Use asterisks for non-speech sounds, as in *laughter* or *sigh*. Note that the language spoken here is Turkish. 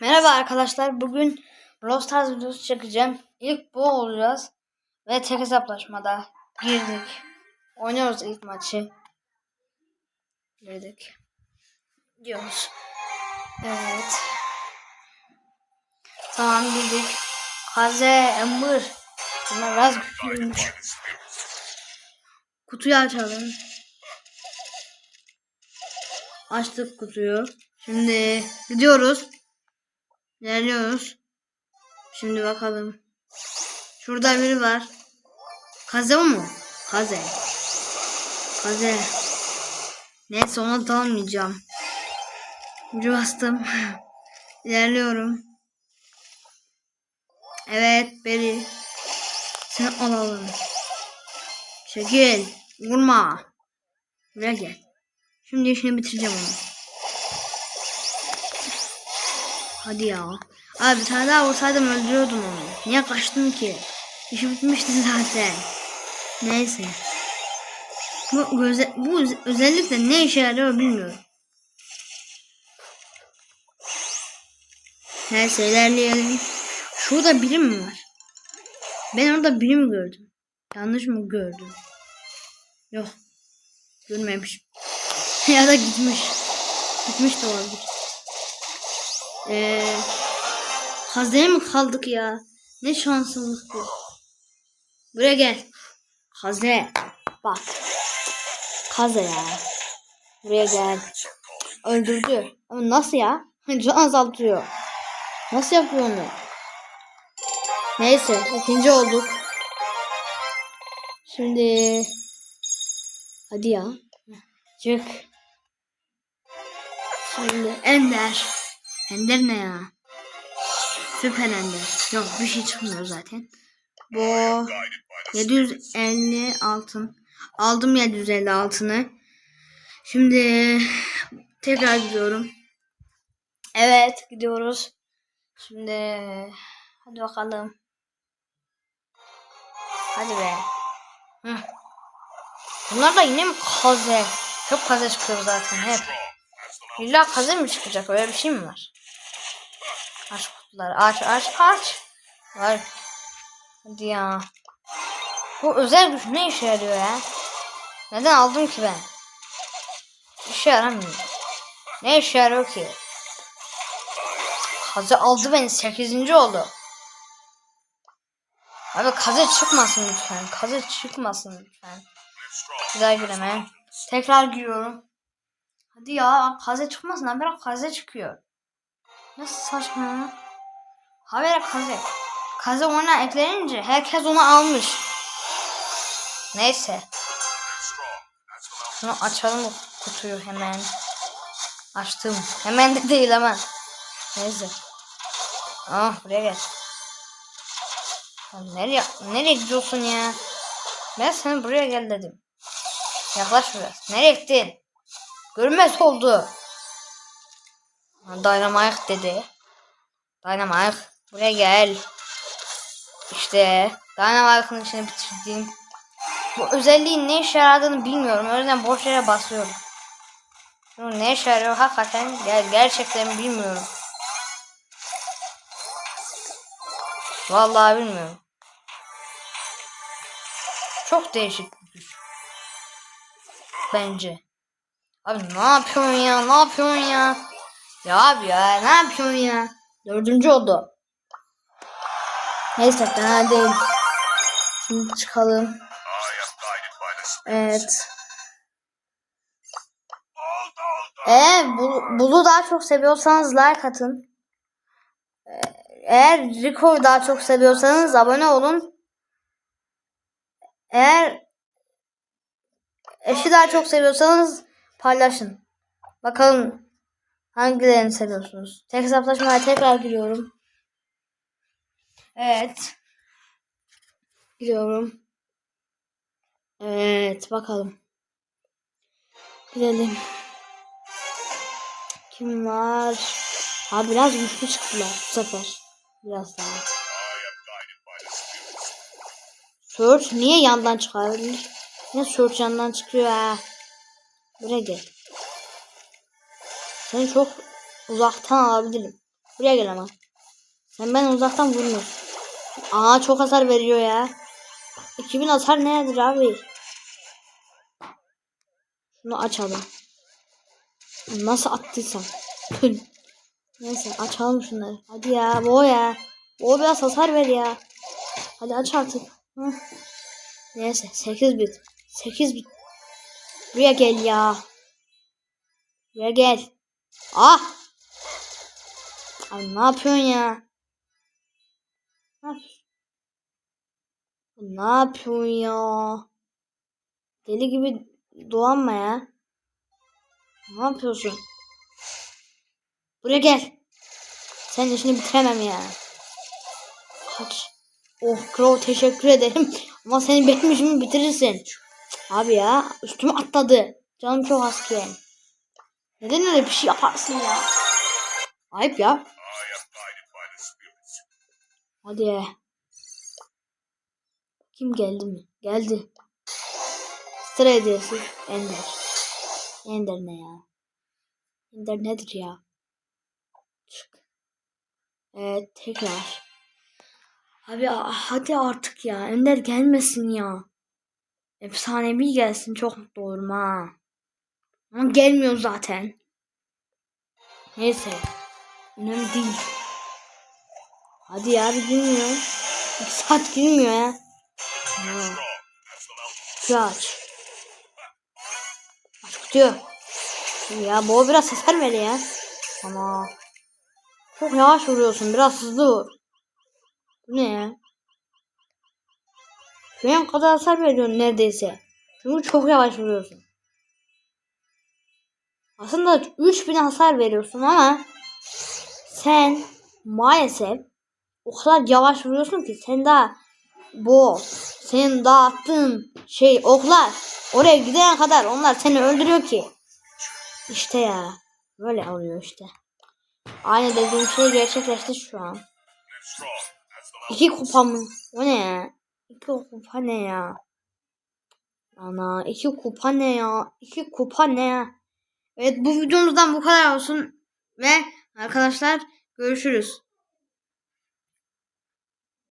Merhaba arkadaşlar. Bugün Brawl Stars videosu çekeceğim. İlk bu olacağız. Ve tek hesaplaşmada girdik. Oynuyoruz ilk maçı. Girdik. Diyoruz. Evet. Tamam girdik. Kaze, Ember. Bunlar biraz güçlüymüş. Kutuyu açalım. Açtık kutuyu. Şimdi gidiyoruz. İlerliyoruz. Şimdi bakalım. Şurada biri var. Kaze mu? Kaze. Kaze. Neyse ona dalmayacağım. Ucu bastım. *laughs* İlerliyorum. Evet Beri. Sen alalım. Çekil. Vurma. Buraya gel. Şimdi işini bitireceğim onu. Hadi ya. Abi bir tane daha vursaydım öldürüyordum onu. Niye kaçtın ki? İşi bitmişti zaten. Neyse. Bu, göze, bu öz- özellikle ne işe yarıyor bilmiyorum. Neyse ilerleyelim. Şurada biri mi var? Ben orada biri mi gördüm? Yanlış mı gördüm? Yok. Görmemişim. *laughs* ya da gitmiş. Gitmiş de olabilir. Eee Hazine mi kaldık ya? Ne şanssızlık bu. Buraya gel. Hazine. Bak. Kaze ya. Buraya gel. Öldürdü. Ama nasıl ya? *laughs* Can azaltıyor. Nasıl yapıyor onu? Neyse. ikinci olduk. Şimdi. Hadi ya. Çık. Şimdi Ender. Ender ne ya? Süper Ender. Yok bir şey çıkmıyor zaten. Bu 750 altın. Aldım 750 altını. Şimdi tekrar gidiyorum. Evet gidiyoruz. Şimdi hadi bakalım. Hadi be. Bunlar da yine mi kaze? Hep kaze çıkıyor zaten hep. İlla kaze mi çıkacak? Öyle bir şey mi var? Aç kutuları. Aç aç aç. Var. Hadi ya. Bu özel güç ne işe yarıyor ya? Neden aldım ki ben? İşe yaramıyor. Ne işe yarıyor ki? Kaze aldı beni. 8. oldu. Abi kaze çıkmasın lütfen. Kaze çıkmasın lütfen. Güzel giremem. Tekrar giriyorum. Hadi ya kaze çıkmasın. Habire kaze çıkıyor. Nasıl saçma ya? Habire kaze. Kaze ona eklenince herkes onu almış. Neyse. Şunu açalım bu kutuyu hemen. Açtım. Hemen de değil hemen. Neyse. Ah buraya gel. Ya nereye, nereye gidiyorsun ya? Ben sana buraya gel dedim. Yaklaş biraz. Nereye gittin? Görmez oldu. Dynamite dedi. Dynamite buraya gel. İşte Dynamite'ın içine bitirdim. Bu özelliğin ne işe yaradığını bilmiyorum. O yüzden boş yere basıyorum. Bu ne işe yarıyor hakikaten gel gerçekten bilmiyorum. Vallahi bilmiyorum. Çok değişik bir güç. Bence. Abi ne yapıyorsun ya? Ne yapıyorsun ya? Ya abi ya ne yapıyorsun ya? Dördüncü oldu. Neyse fena değil. Şimdi çıkalım. Evet. Eğer bu, Bulu daha çok seviyorsanız like atın. Eğer Rico'yu daha çok seviyorsanız abone olun. Eğer eşi daha çok seviyorsanız paylaşın. Bakalım hangilerini seviyorsunuz. Tek hesaplaşmaya tekrar giriyorum. Evet. Giriyorum. Evet bakalım. Gidelim. Kim var? Ha biraz güçlü çıktılar bu sefer. Biraz daha. Search niye yandan çıkabilir? Niye Search yandan çıkıyor ha? Buraya gel. Sen çok uzaktan alabilirim. Buraya gel ama. Sen ben uzaktan vurmuyorsun. Aa çok hasar veriyor ya. 2000 hasar nedir abi? Şunu açalım. Nasıl attıysam. Neyse açalım şunları. Hadi ya bo ya. Bo biraz hasar ver ya. Hadi aç artık. Hı. Neyse 8 bit. 8 bit. Buraya gel ya. Buraya gel. Ah. Ay ne yapıyorsun ya? Ne yapıyorsun? Ne yapıyorsun ya? Deli gibi dolanma ya. Ne yapıyorsun? Buraya gel. Senin işini bitiremem ya. Kaç. Oh Crow teşekkür ederim. Ama senin benim işimi bitirirsin. Abi ya üstüme atladı. Canım çok az ki. Neden öyle bir şey yaparsın ya? Ayıp ya. Hadi. Kim geldi mi? Geldi. Sıra hediyesi. Ender. Ender ne ya? Ender nedir ya? Çık. Evet tekrar. Abi hadi artık ya. Ender gelmesin ya. Efsanevi gelsin çok mutlu olurum ha. Ama gelmiyor zaten. Neyse. Önemli değil. Hadi ya bir girmiyor. İki saat girmiyor ya. Ha. Kutuyu aç. Aç kutuyu. Ya bu biraz hasar ver ya. Ama çok yavaş vuruyorsun. Biraz hızlı vur. Bu ne ya? An kadar hasar veriyorsun neredeyse. Çünkü çok yavaş vuruyorsun. Aslında 3000 hasar veriyorsun ama sen maalesef o kadar yavaş vuruyorsun ki sen daha bu senin daha attığın şey oklar oraya gidene kadar onlar seni öldürüyor ki. İşte ya. Böyle oluyor işte. Aynı dediğim şey gerçekleşti şu an. İki kupa mı? O ne ya? İki kupa ne ya? Ana iki kupa ne ya? İki kupa ne ya? Evet bu videomuzdan bu kadar olsun. Ve arkadaşlar görüşürüz.